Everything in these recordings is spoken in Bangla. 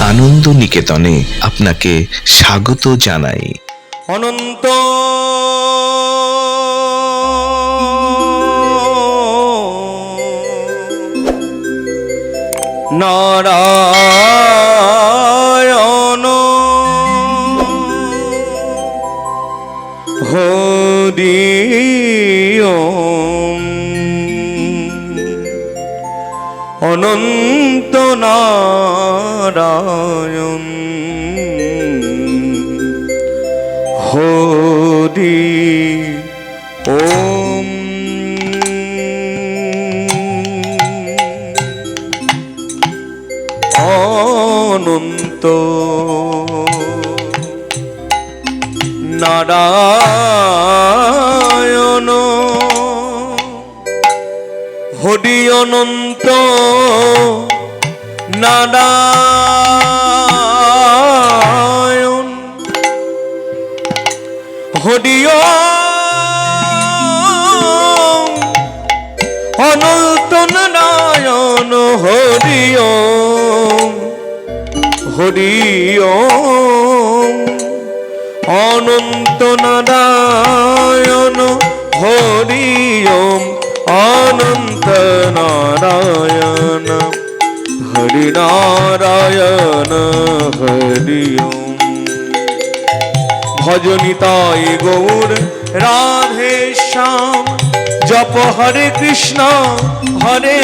আনন্দ নিকেতনে আপনাকে স্বাগত জানাই অনন্ত নারায়ণ হরি। অনন্ত নারায়ণ। হরি ওম। অনন্ত। নারায়ণ। হরি অনন্ত। নারায়ণ। হরিয় অনন্ত নারায়ণ হরিয় হরিয় অনন্ত নারায়ণ হরিয় অনন্ত নারায়ণ। হরি নারায়ণ হরিয় ভজনিতাই গৌর রাধে শ্যাম জপ হরে কৃষ্ণ হরে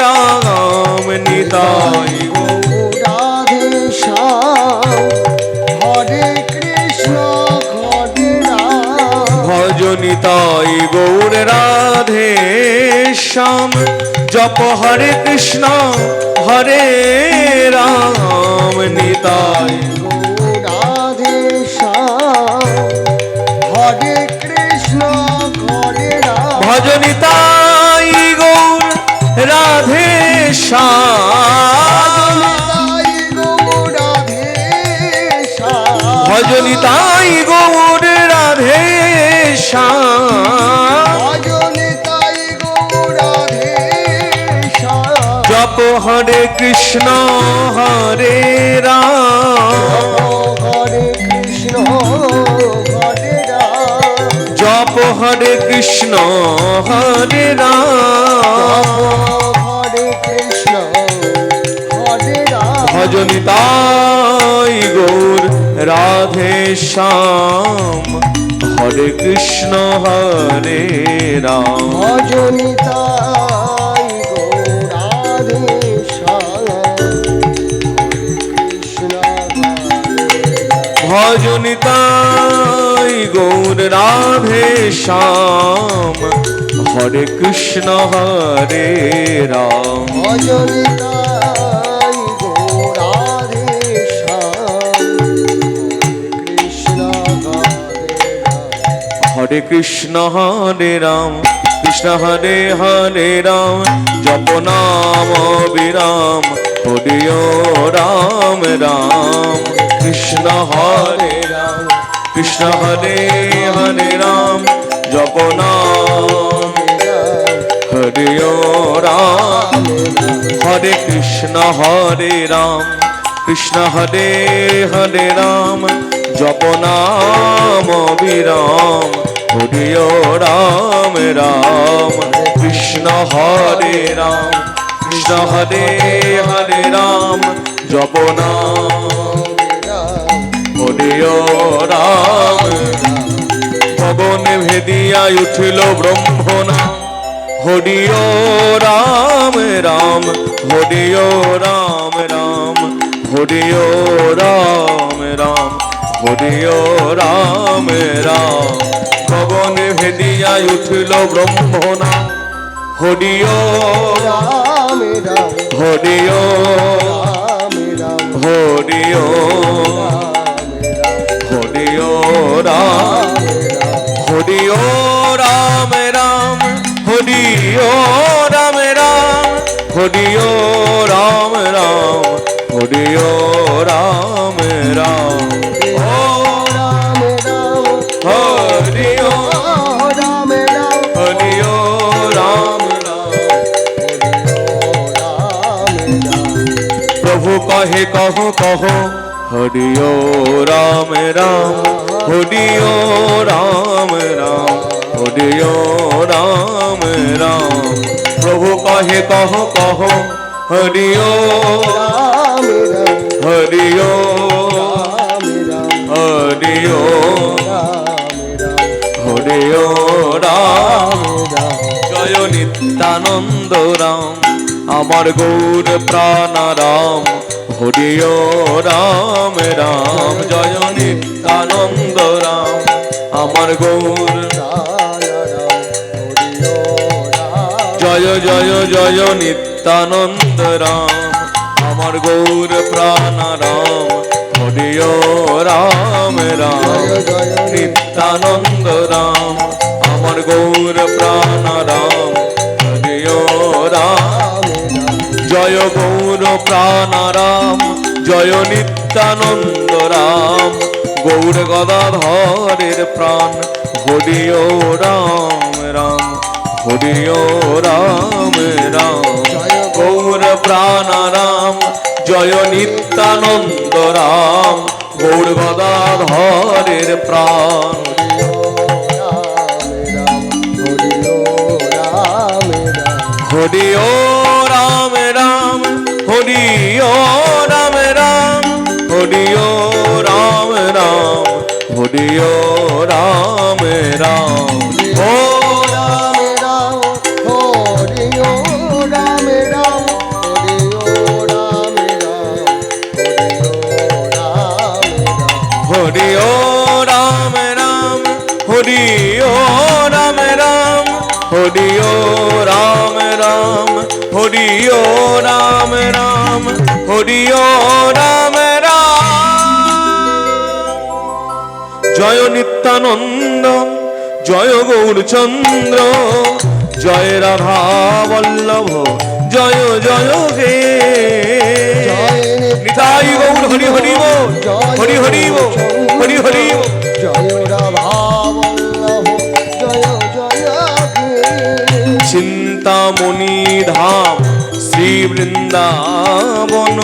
রাম নিতাই গৌর। রাধে শ্যাম হরে কৃষ্ণ হরে রাম। ভজনিতাই গৌর রাধে শ্যাম জপ হরে কৃষ্ণ হরে রাম নিতাই। রাধে হরে কৃষ্ণ হরে ভজনিতাই গৌর রাধে ভজনিতাই গৌর রাধে শ্যাম। জপ হরে কৃষ্ণ, হরে রাম। হরে কৃষ্ণ, হরে রাম। জপ হরে কৃষ্ণ হরে কৃষ্ণ হরে রাম রাধে শ্যাম। হরে কৃষ্ণ, হরে রাম। ভজনিতাই ভজনিতাই গৌর রাধে শ্যাম। হরে কৃষ্ণ হরে রাম। ভজনিতাই শ্যাম হরে রাম হরে কৃষ্ণ হরে রাম কৃষ্ণ হরে হরে রাম জপ নাম বিরাম হরিও রাম রাম। কৃষ্ণ হরে রাম, কৃষ্ণ হরে হরে রাম, জপ নাম। হরিও রাম, হরে কৃষ্ণ হরে রাম, কৃষ্ণ হরে হরে রাম, জপ নাম বিরাম হরিও রাম রাম, কৃষ্ণ হরে রাম, কৃষ্ণ হরে হরে রাম, জপ নাম। হরিও রাম পবন ভেদিয়া উঠিল ব্রহ্মনা হরিও রাম রাম হরিও রাম রাম হরিও রাম রাম হরিও রাম রাম। পবন ভেদিয়া উঠিল ব্রহ্মনা হরিও রাম রাম হরিও রাম রাম হরিও রাম হরিও রাম রাম হরিও রাম রাম হরিও রাম রাম। হরিও রাম রাম রাম হরিও হরি ও রাম রাম হরি ও রাম রাম হরি রাম রাম। প্রভু কহে, কহ কহ হরি ও হরি ও হরি রাম জয় নিত্যানন্দ রাম, আমার গৌর প্রাণ রাম হরি ও রাম রাম, জয় নিত্যানন্দ রাম। আমার গৌর জয় জয় জয় নিত্যানন্দ রাম। আমার গৌর প্রাণ রাম হরি ও রাম রাম, নিত্যানন্দ রাম। আমার গৌর প্রাণ রাম হরি ও রাম। জয় গৌর প্রাণ রাম জয় নিত্যানন্দ রাম। গৌর গদাধরের প্রাণ হরি ও রাম রাম হরি ও রাম। রাম গৌর। প্রাণ রাম জয় নিত্যানন্দ রাম। গৌর গদাধরের প্রাণ। হরি হরি রাম রাম। ও হরি ও রাম রাম হরি ও রাম রাম। হরি ও রাম রাম হরি ও রাম রাম হরি ও রাম রাম জয় নিত্যানন্দ জয় গৌরচন্দ্র জয় রাধা বল্লভ জয় জয় হে। নিতাই গৌর হরি হরি হরি হরি হরি হরি বল জয় রাধা বল্লভ জয় জয় হে। চিন্তামণি ধাম শ্রী বৃন্দাবন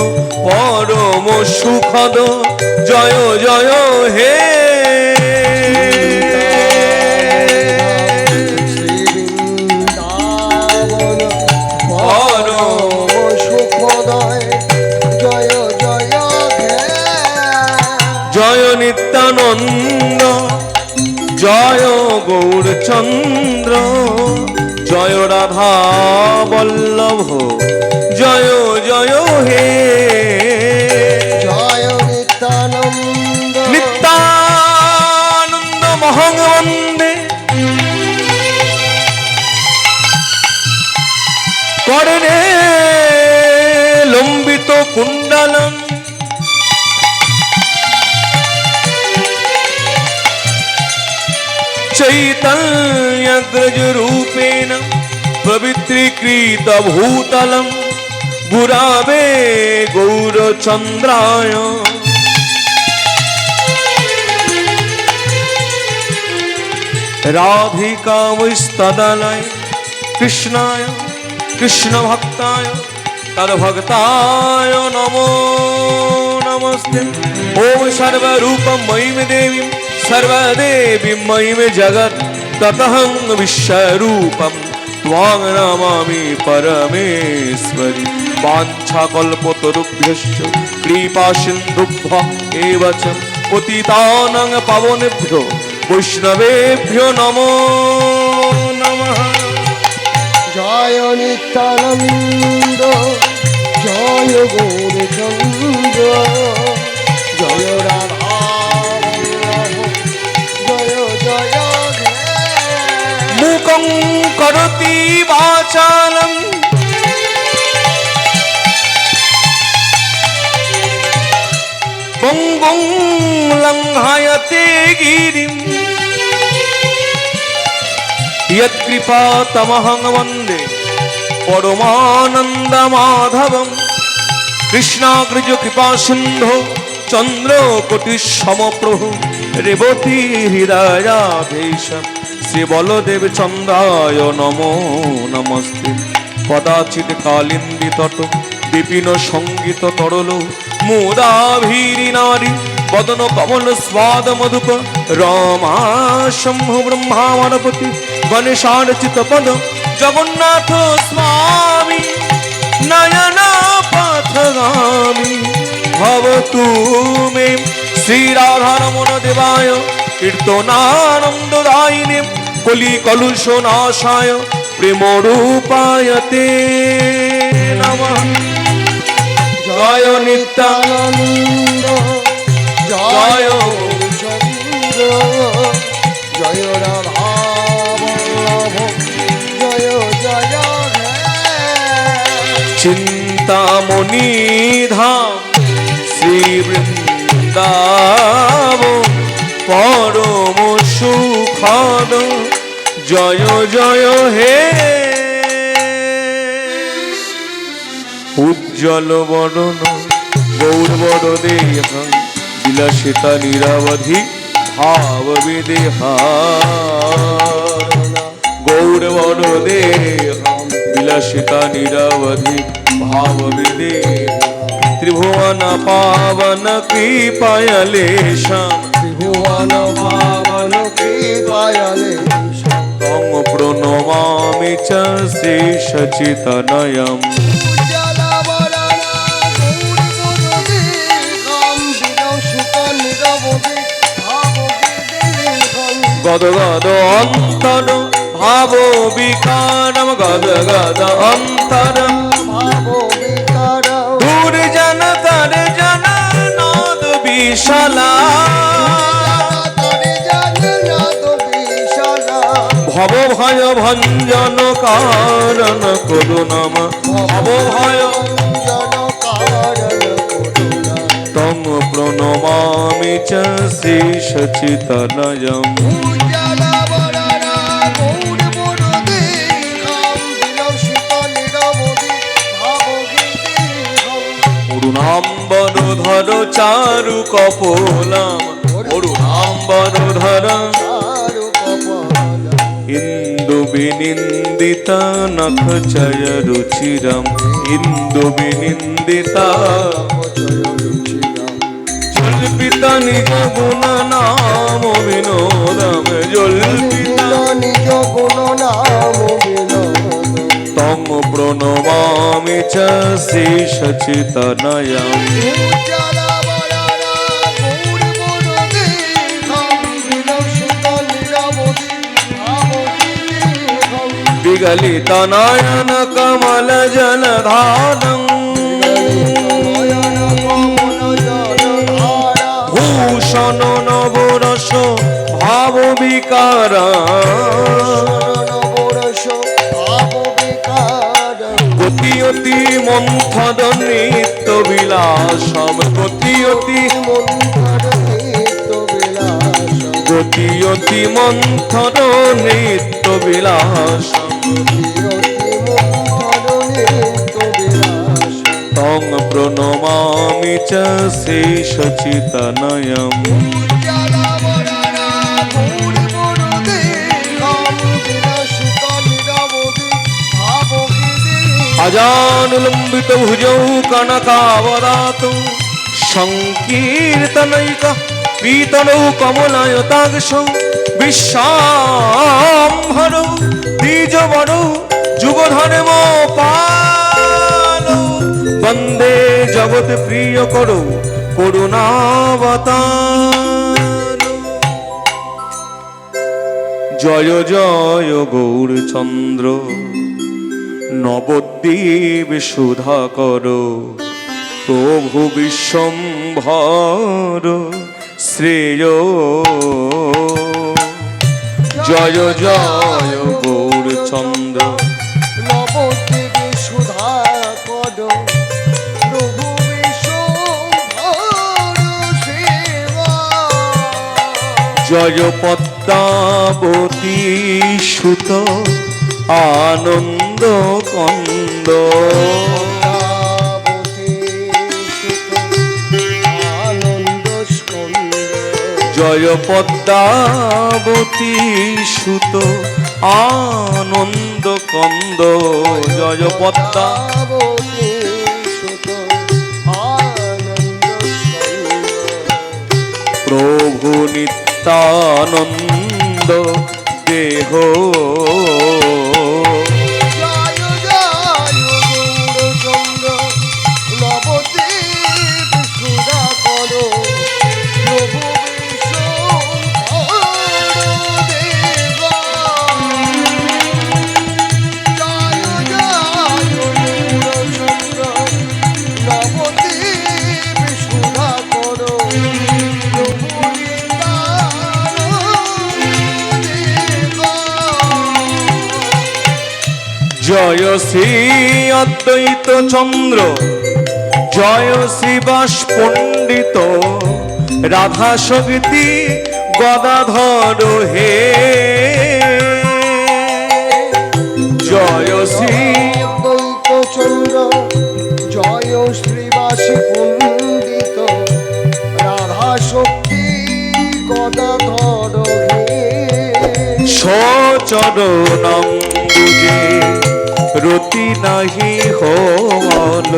পরম সুখদ জয় জয় হে। গৌরচন্দ্র। জয় রাধা বল্লভ। জয় জয় হে। জয় নিত্যানন্দ। নিত্যানন্দ মহং বন্দে। করণে লম্বিত কুণ্ডলম। चैतन्यग्रजरूपेण पवित्रीकृतभूतलं गुरावे गौरचन्द्राय। राधिकावस्तदलय कृष्णाय कृष्णभक्ताय तद्भक्ताय नमो नमस्ते। ॐ सर्वरूपं देवीं সর্বরূপম ময়িম দেবী সর্বদেবী ময়িম জগৎ ততহং বিশ্বরূপম त्वां नमामि परमेश्वरि वाञ्छाकल्पतरुभ्यश्च कृपासिन्धुभ्य एव च पतितानां पावनेभ्यो वैष्णवेभ्यो नमो नमः জয় নিত্যানন্দ জয় গৌরচন্দ্র জয় রাধা तं करोति वाचालम् बुं बुं लङ्घयते गिरिम् यत्कृपा तमहं वन्दे परमानन्दमाधवम् कृष्णाग्रजकृपासिन्धो चन्द्रकोटिः समप्रभु रेवती हृदयाधीशम् শ্রী বলদেব চন্দ্রায় নমো, নমস্তে। কদাচিৎ কালিন্দী তট বিপিন সংগীত তরল, মুদাভীরি নারী, বদন কমল স্বাদ মধুপ রমা শম্ভ ব্রহ্মাবনপতি গণেশার চিতপদ জগন্নাথ স্বামী, নয়ন পথগামী। ভবতু মে শ্রীরাধারমণ দেবায়, কীর্তনানন্দদায়িনী। কলি কলুষ নাশায় প্রেম রূপায় তে নমঃ। জয় নিত্যানন্দ, জয় জয় চিন্তামণি ধাম শ্রী বৃন্দাব পরম সুখদ জয় জয়, হে। উজ্জ্বল বরণ, গৌর বড় দেহ বিলাসিতা নিরাবধি, ভাব বিদেহা গৌর বড় দেহ বিলাসিতা নিরাবধি, ভাব বিদেহ ত্রিভুবন পাবন কৃপায়লেশাম ত্রিভুবন পাবন কৃপায়ালে তং প্রণমামি চ শ্রী সচিতনয়ম গদ গদ অন্তর ভাব বিকারম গদ গদ অন্তর দূর জন কর জন নদ বিশালা ভব ভয় ভঞ্জন কারণ করুণম ভব ভয় তম প্রণমামি চ শ্রী সচিতনয়ম অরুণাম্বর ধর চারু কপোলাম অরুণাম্বর ধর চয় রুচিরম, ইন্দু বিনিন্দিতা জল্পিতা নিজ গুণ নাম বিনোদম জল্পিতা নিজ গুণ নাম বিনোদ তং প্রণমামি চ বিগলিত নয়ন কমল জলধারম ভূষণ নবরস ভাব বিকার গতি অতি মন্থদ নিত্য বিলাসম গতি অতি গতি অতি মন্থদ নিত্য বিলাসম তং প্রণমামি চ শ্রী সচিতনয়ম অজানুলম্বিত ভুজৌ কনকাবরাত সংকীর্তনৈক পীতনৌ কমলায়তাংশ বিশ্বাম্ভরৌ বীজ বনু যুগ ধর্ম বন্দে জগৎ প্রিয় করো করুণাবতার। জয় জয় গৌরচন্দ্র নবদ্বীপ সুধা করো প্রভু বিশ্বম্ভর, শ্রেয়। জয় জয় জয় পদ্মাবতী সুত আনন্দ কন্দ জয় পদ্মাবতী সুত আনন্দ কন্দ জয় পদ্মা প্রভু নিত নিত্যানন্দ দেহ অদ্বৈত চন্দ্র জয় শ্রীবাস পণ্ডিত রাধা শক্তি গদাধর হে। জয় শ্রী দ্বৈত চন্দ্র জয় শ্রীবাসী পণ্ডিত রাধা শক্তি গদাধর হে। সচরণম বুঝে রতি নাহি হল।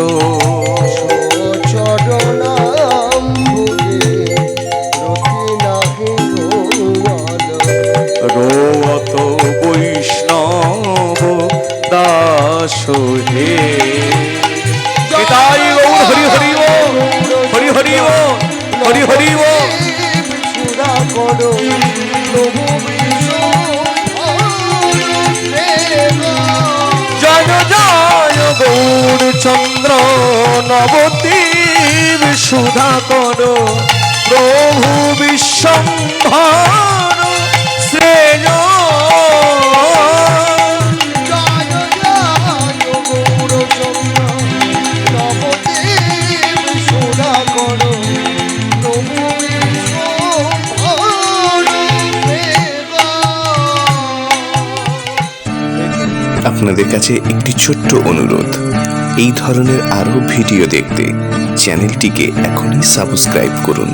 প্রভু বিশ্বম্ভর আপনাদের কাছে একটি ছোট্ট অনুরোধ। এই ধরনের আরও ভিডিও দেখতে চ্যানেলটিকে এখনই সাবস্ক্রাইব করুন।